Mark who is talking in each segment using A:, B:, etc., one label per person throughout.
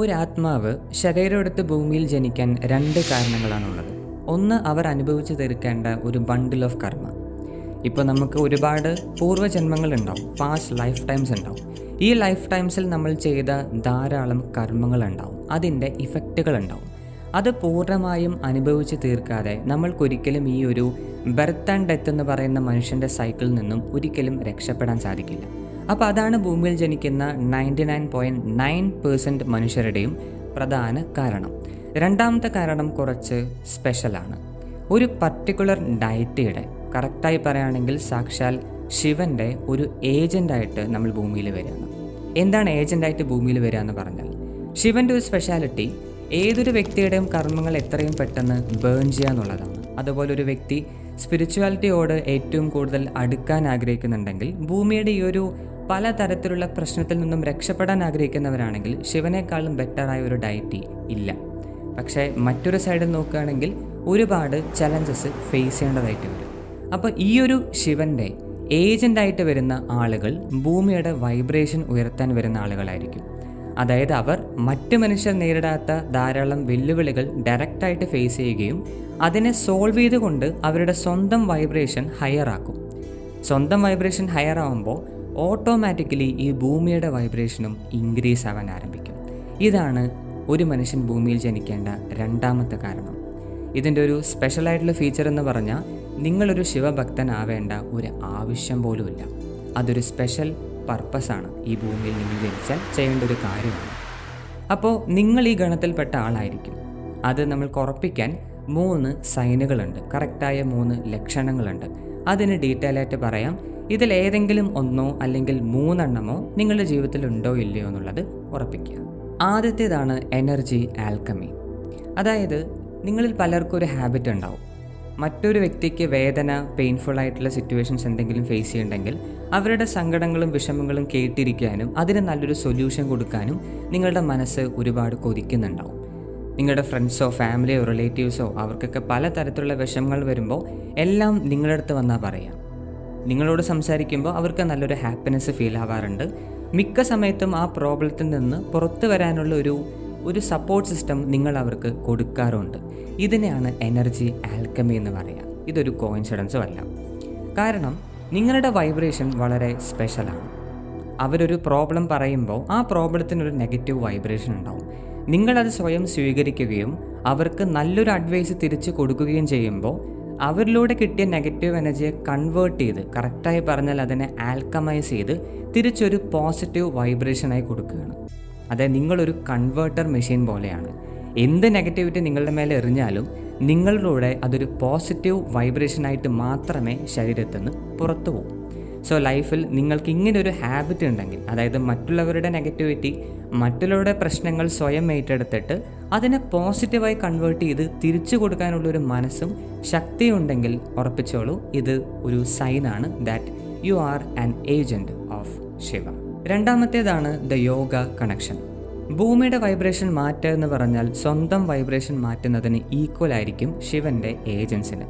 A: ഒരു ആത്മാവ് ശരീരമെടുത്ത് ഭൂമിയിൽ ജനിക്കാൻ രണ്ട് കാരണങ്ങളാണുള്ളത്. ഒന്ന് അവർ അനുഭവിച്ചു തീർക്കേണ്ട ഒരു ബണ്ടിൽ ഓഫ് കർമ്മ ഇപ്പോൾ നമുക്ക് ഒരുപാട് പൂർവജന്മങ്ങൾ ഉണ്ടാവും പാസ്റ്റ് ലൈഫ് ടൈംസ് ഉണ്ടാവും. ഈ ലൈഫ് ടൈംസിൽ നമ്മൾ ചെയ്ത ധാരാളം കർമ്മങ്ങൾ ഉണ്ടാവും അതിന്റെ ഇഫക്റ്റുകൾ ഉണ്ടാവും. അത് പൂർണമായും അനുഭവിച്ച് തീർക്കാതെ നമ്മൾക്കൊരിക്കലും ഈ ഒരു ബെർത്ത് ആൻഡ് ഡെത്ത് എന്ന് പറയുന്ന മനുഷ്യന്റെ സൈക്കിളിൽ നിന്നും ഒരിക്കലും രക്ഷപ്പെടാൻ സാധിക്കില്ല. അപ്പോൾ അതാണ് ഭൂമിയിൽ ജനിക്കുന്ന ninety nine point nine percent മനുഷ്യരുടെയും പ്രധാന കാരണം. രണ്ടാമത്തെ കാരണം കുറച്ച് സ്പെഷ്യലാണ്. ഒരു പർട്ടിക്കുലർ ഡയറ്റിയുടെ കറക്റ്റായി പറയുകയാണെങ്കിൽ സാക്ഷാൽ ശിവന്റെ ഒരു ഏജന്റായിട്ട് നമ്മൾ ഭൂമിയിൽ വരികയാണ്. എന്താണ് ഏജന്റായിട്ട് ഭൂമിയിൽ വരിക എന്ന് പറഞ്ഞാൽ ശിവന്റെ ഒരു സ്പെഷ്യാലിറ്റി ഏതൊരു വ്യക്തിയുടെയും കർമ്മങ്ങൾ എത്രയും പെട്ടെന്ന് ബേൺ ചെയ്യുക എന്നുള്ളതാണ്. അതുപോലെ ഒരു വ്യക്തി സ്പിരിച്വാലിറ്റിയോട് ഏറ്റവും കൂടുതൽ അടുക്കാൻ ആഗ്രഹിക്കുന്നുണ്ടെങ്കിൽ ഭൂമിയുടെ ഈ ഒരു പലതരത്തിലുള്ള പ്രശ്നത്തിൽ നിന്നും രക്ഷപ്പെടാൻ ആഗ്രഹിക്കുന്നവരാണെങ്കിൽ ശിവനേക്കാളും ബെറ്ററായ ഒരു ഡയറ്റി ഇല്ല. പക്ഷേ മറ്റൊരു സൈഡിൽ നോക്കുകയാണെങ്കിൽ ഒരുപാട് ചലഞ്ചസ് ഫേസ് ചെയ്യേണ്ടതായിട്ട് വരും. അപ്പോൾ ഈ ഒരു ശിവന്റെ ഏജന്റായിട്ട് വരുന്ന ആളുകൾ ഭൂമിയുടെ വൈബ്രേഷൻ ഉയർത്താൻ വരുന്ന ആളുകളായിരിക്കും. അതായത് അവർ മറ്റ് മനുഷ്യർ നേരിടാത്ത ധാരാളം വെല്ലുവിളികൾ ഡയറക്റ്റായിട്ട് ഫേസ് ചെയ്യുകയും അതിനെ സോൾവ് ചെയ്തുകൊണ്ട് അവരുടെ സ്വന്തം വൈബ്രേഷൻ ഹയർ ആക്കും. സ്വന്തം വൈബ്രേഷൻ ഹയർ ആവുമ്പോൾ ഓട്ടോമാറ്റിക്കലി ഈ ഭൂമിയുടെ വൈബ്രേഷനും ഇൻക്രീസ് ആവാൻ ആരംഭിക്കും. ഇതാണ് ഒരു മനുഷ്യൻ ഭൂമിയിൽ ജനിക്കേണ്ട രണ്ടാമത്തെ കാരണം. ഇതിന്റെ ഒരു സ്പെഷ്യലായിട്ടുള്ള ഫീച്ചർ എന്ന് പറഞ്ഞാൽ നിങ്ങളൊരു ശിവഭക്തനാവേണ്ട ഒരു ആവശ്യം പോലുമില്ല അതൊരു സ്പെഷ്യൽ പർപ്പസാണ് ഈ ഭൂമിയിൽ നിങ്ങൾ ജനിച്ചാൽ ചെയ്യേണ്ട ഒരു കാര്യമാണ്. അപ്പോൾ നിങ്ങൾ ഈ ഗണത്തിൽപ്പെട്ട ആളായിരിക്കും. അത് നമ്മൾക്ക് ഉറപ്പിക്കാൻ മൂന്ന് സൈനുകളുണ്ട് കറക്റ്റായ മൂന്ന് ലക്ഷണങ്ങളുണ്ട്. അതിന് ഡീറ്റെയിൽ ആയിട്ട് പറയാം. ഇതിൽ ഏതെങ്കിലും ഒന്നോ അല്ലെങ്കിൽ മൂന്നെണ്ണമോ നിങ്ങളുടെ ജീവിതത്തിൽ ഉണ്ടോ ഇല്ലയോ എന്നുള്ളത് ഉറപ്പിക്കുക. ആദ്യത്തേതാണ് എനർജി ആൽക്കമി. അതായത് നിങ്ങളിൽ പലർക്കും ഒരു ഹാബിറ്റ് ഉണ്ടാവും. മറ്റൊരു വ്യക്തിക്ക് വേദന പെയിൻഫുൾ ആയിട്ടുള്ള സിറ്റുവേഷൻസ് എന്തെങ്കിലും ഫേസ് ചെയ്യുന്നുണ്ടെങ്കിൽ അവരുടെ സങ്കടങ്ങളും വിഷമങ്ങളും കേട്ടിരിക്കാനും അതിന് നല്ലൊരു സൊല്യൂഷൻ കൊടുക്കാനും നിങ്ങളുടെ മനസ്സ് ഒരുപാട് കൊതിക്കുന്നുണ്ടാവും. നിങ്ങളുടെ ഫ്രണ്ട്സോ ഫാമിലിയോ റിലേറ്റീവ്സോ അവർക്കൊക്കെ പലതരത്തിലുള്ള വിഷമങ്ങൾ വരുമ്പോൾ എല്ലാം നിങ്ങളുടെ അടുത്ത് വന്നാൽ പറയാം. നിങ്ങളോട് സംസാരിക്കുമ്പോൾ അവർക്ക് നല്ലൊരു ഹാപ്പിനെസ് ഫീൽ ആവാറുണ്ട്. മിക്ക സമയത്തും ആ പ്രോബ്ലത്തിൽ നിന്ന് പുറത്തു വരാനുള്ള ഒരു ഒരു സപ്പോർട്ട് സിസ്റ്റം നിങ്ങൾ അവർക്ക് കൊടുക്കാറുണ്ട്. ഇതിനെയാണ് എനർജി ആൽക്കമി എന്ന് പറയുക ഇതൊരു കോയിൻസിഡൻസും അല്ല. കാരണം നിങ്ങളുടെ വൈബ്രേഷൻ വളരെ സ്പെഷ്യലാണ് അവരൊരു പ്രോബ്ലം പറയുമ്പോൾ ആ പ്രോബ്ലത്തിനൊരു നെഗറ്റീവ് വൈബ്രേഷൻ ഉണ്ടാവും. നിങ്ങളത് സ്വയം സ്വീകരിക്കുകയും അവർക്ക് നല്ലൊരു അഡ്വൈസ് തിരിച്ചു കൊടുക്കുകയും ചെയ്യുമ്പോൾ അവരിലൂടെ കിട്ടിയ നെഗറ്റീവ് എനർജിയെ കൺവേർട്ട് ചെയ്ത് കറക്റ്റായി പറഞ്ഞാൽ അതിനെ ആൽക്കമൈസ് ചെയ്ത് തിരിച്ചൊരു പോസിറ്റീവ് വൈബ്രേഷനായി കൊടുക്കുകയാണ്. അതായത് നിങ്ങളൊരു കൺവേർട്ടർ മെഷീൻ പോലെയാണ്. എന്ത് നെഗറ്റിവിറ്റി നിങ്ങളുടെ മേലെ എറിഞ്ഞാലും നിങ്ങളിലൂടെ അതൊരു പോസിറ്റീവ് വൈബ്രേഷനായിട്ട് മാത്രമേ ശരീരത്തിൽ നിന്ന് പുറത്തു പോകും സോ ലൈഫിൽ നിങ്ങൾക്ക് ഇങ്ങനെ ഒരു ഹാബിറ്റ് ഉണ്ടെങ്കിൽ അതായത് മറ്റുള്ളവരുടെ നെഗറ്റിവിറ്റി മറ്റുള്ളവരുടെ പ്രശ്നങ്ങൾ സ്വയം ഏറ്റെടുത്തിട്ട് അതിനെ പോസിറ്റീവായി കൺവേർട്ട് ചെയ്ത് തിരിച്ചു കൊടുക്കാനുള്ള ഒരു മനസ്സും ശക്തിയും ഉണ്ടെങ്കിൽ ഉറപ്പിച്ചോളൂ ഇത് ഒരു സൈനാണ് that you are an agent of Shiva രണ്ടാമത്തേതാണ് the yoga connection ഭൂമിയുടെ വൈബ്രേഷൻ മാറ്റുക എന്ന് പറഞ്ഞാൽ സ്വന്തം വൈബ്രേഷൻ മാറ്റുന്നതിന് ഈക്വൽ ആയിരിക്കും ശിവന്റെ ഏജൻസിന്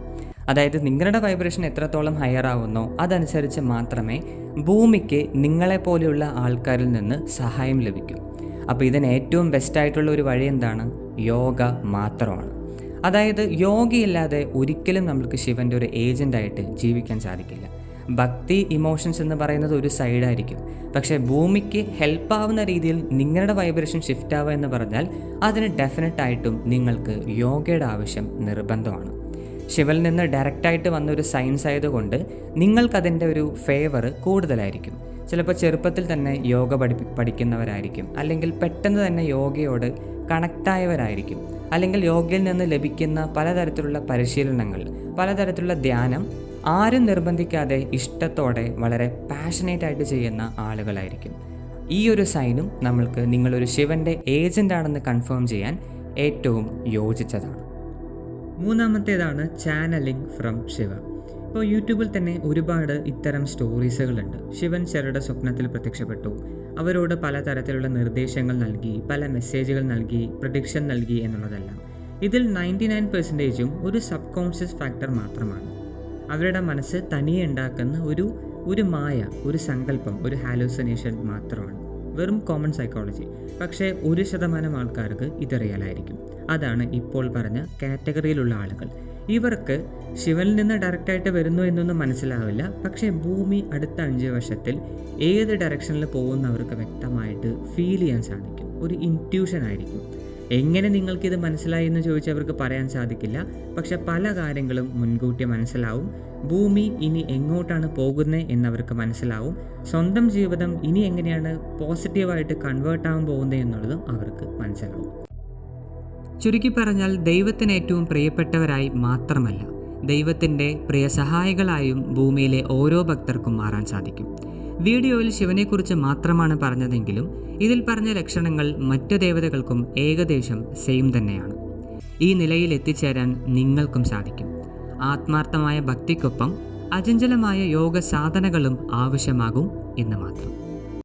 A: അതായത് നിങ്ങളുടെ വൈബ്രേഷൻ എത്രത്തോളം ഹയർ ആവുന്നോ അതനുസരിച്ച് മാത്രമേ ഭൂമിക്ക് നിങ്ങളെപ്പോലെയുള്ള ആൾക്കാരിൽ നിന്ന് സഹായം ലഭിക്കൂ. അപ്പോൾ ഇതിന് ഏറ്റവും ബെസ്റ്റായിട്ടുള്ള ഒരു വഴി എന്താണ്? യോഗ മാത്രമാണ്. അതായത് യോഗയില്ലാതെ ഒരിക്കലും നമുക്ക് ശിവന്റെ ഒരു ഏജന്റായിട്ട് ജീവിക്കാൻ സാധിക്കില്ല. ഭക്തി ഇമോഷൻസ് എന്ന് പറയുന്നത് ഒരു സൈഡായിരിക്കും പക്ഷേ ഭൂമിക്ക് ഹെൽപ്പ് ആവുന്ന രീതിയിൽ നിങ്ങളുടെ വൈബ്രേഷൻ ഷിഫ്റ്റ് ആവുക എന്ന് പറഞ്ഞാൽ അതിന് ഡെഫിനറ്റായിട്ടും നിങ്ങൾക്ക് യോഗയുടെ ആവശ്യം നിർബന്ധമാണ്. ശിവൽ നിന്ന് ഡയറക്റ്റായിട്ട് വന്ന ഒരു സയൻസ് ആയതുകൊണ്ട് നിങ്ങൾക്കതിന്റെ ഒരു ഫേവർ കൂടുതലായിരിക്കും. ചിലപ്പോൾ ചെറുപ്പത്തിൽ തന്നെ യോഗ പഠിപ്പി പഠിക്കുന്നവരായിരിക്കും. അല്ലെങ്കിൽ പെട്ടെന്ന് തന്നെ യോഗയോട് കണക്റ്റായവരായിരിക്കും അല്ലെങ്കിൽ യോഗയിൽ നിന്ന് ലഭിക്കുന്ന പലതരത്തിലുള്ള പരിശീലനങ്ങൾ പലതരത്തിലുള്ള ധ്യാനം ആരും നിർബന്ധിക്കാതെ ഇഷ്ടത്തോടെ വളരെ പാഷനേറ്റ് ആയിട്ട് ചെയ്യുന്ന ആളുകളായിരിക്കും. ഈ ഒരു സൈനും നമ്മൾക്ക് നിങ്ങളൊരു ശിവന്റെ ഏജന്റ് ആണെന്ന് കൺഫേം ചെയ്യാൻ ഏറ്റവും യോജിച്ചതാണ്. മൂന്നാമത്തേതാണ് ചാനലിംഗ് ഫ്രം ശിവ. ഇപ്പോൾ യൂട്യൂബിൽ തന്നെ ഒരുപാട് ഇത്തരം സ്റ്റോറീസുകളുണ്ട്. ശിവൻ ചിലരുടെ സ്വപ്നത്തിൽ പ്രത്യക്ഷപ്പെട്ടു. അവരോട് പലതരത്തിലുള്ള നിർദ്ദേശങ്ങൾ നൽകി പല മെസ്സേജുകൾ നൽകി പ്രഡിക്ഷൻ നൽകി എന്നുള്ളതെല്ലാം. ഇതിൽ നയന്റി നയൻ പെർസെന്റേജും ഒരു സബ് കോൺഷ്യസ് ഫാക്ടർ മാത്രമാണ്. അവരുടെ മനസ്സ് തനിയെ ഉണ്ടാക്കുന്ന ഒരു ഒരു മായ ഒരു സങ്കല്പം ഒരു ഹാലൂസിനേഷൻ മാത്രമാണ്. വെറും കോമൺ സൈക്കോളജി പക്ഷേ ഒരു ശതമാനം ആൾക്കാർക്ക് ഇത് റിയൽ ആയിരിക്കും. അതാണ് ഇപ്പോൾ പറഞ്ഞ കാറ്റഗറിയിലുള്ള ആളുകൾ. ഇവർക്ക് ശിവനിൽ നിന്ന് ഡയറക്റ്റായിട്ട് വരുന്നു എന്നൊന്നും മനസ്സിലാവില്ല. പക്ഷേ ഭൂമി അടുത്ത അഞ്ച് വർഷത്തിൽ ഏത് ഡയറക്ഷനിൽ പോകുന്നവർക്ക് വ്യക്തമായിട്ട് ഫീൽ ചെയ്യാൻ സാധിക്കും. ഒരു ഇന്റ്യൂഷൻ ആയിരിക്കും. എങ്ങനെ നിങ്ങൾക്കിത് മനസ്സിലായി എന്ന് ചോദിച്ചവർക്ക് പറയാൻ സാധിക്കില്ല. പക്ഷെ പല കാര്യങ്ങളും മുൻകൂട്ടി മനസ്സിലാവും. ഭൂമി ഇനി എങ്ങോട്ടാണ് പോകുന്നത് എന്നവർക്ക് മനസ്സിലാവും. സ്വന്തം ജീവിതം ഇനി എങ്ങനെയാണ് പോസിറ്റീവായിട്ട് കൺവേർട്ട് ആവാൻ പോകുന്നത് എന്നുള്ളതും അവർക്ക് മനസ്സിലാവും. ചുരുക്കി പറഞ്ഞാൽ ദൈവത്തിന് ഏറ്റവും പ്രിയപ്പെട്ടവരായി മാത്രമല്ല ദൈവത്തിന്റെ പ്രിയ സഹായികളായും ഭൂമിയിലെ ഓരോ ഭക്തർക്കും മാറാൻ സാധിക്കും. വീഡിയോയിൽ ശിവനെക്കുറിച്ച് മാത്രമാണ് പറഞ്ഞതെങ്കിലും ഇതിൽ പറഞ്ഞ ലക്ഷണങ്ങൾ മറ്റ് ദേവതകൾക്കും ഏകദേശം സെയിം തന്നെയാണ്. ഈ നിലയിൽ എത്തിച്ചേരാൻ നിങ്ങൾക്കും സാധിക്കും. ആത്മാർത്ഥമായ ഭക്തിക്കൊപ്പം അചഞ്ചലമായ യോഗ സാധനകളും ആവശ്യമാകും എന്ന് മാത്രം.